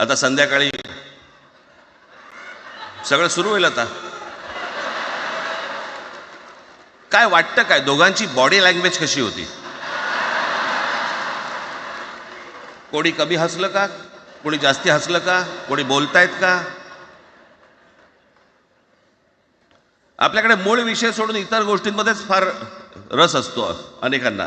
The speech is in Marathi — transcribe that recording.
आता संध्याकाळी सगळं सुरू होईल आता. काय वाटतं काय? दोघांची बॉडी लँग्वेज कशी होती? कोणी कमी हसलं का? कोणी जास्ती हसलं का? कोणी बोलतायत का? आपल्याकडे मूळ विषय सोडून इतर गोष्टींमध्येच फार रस असतो अनेकांना.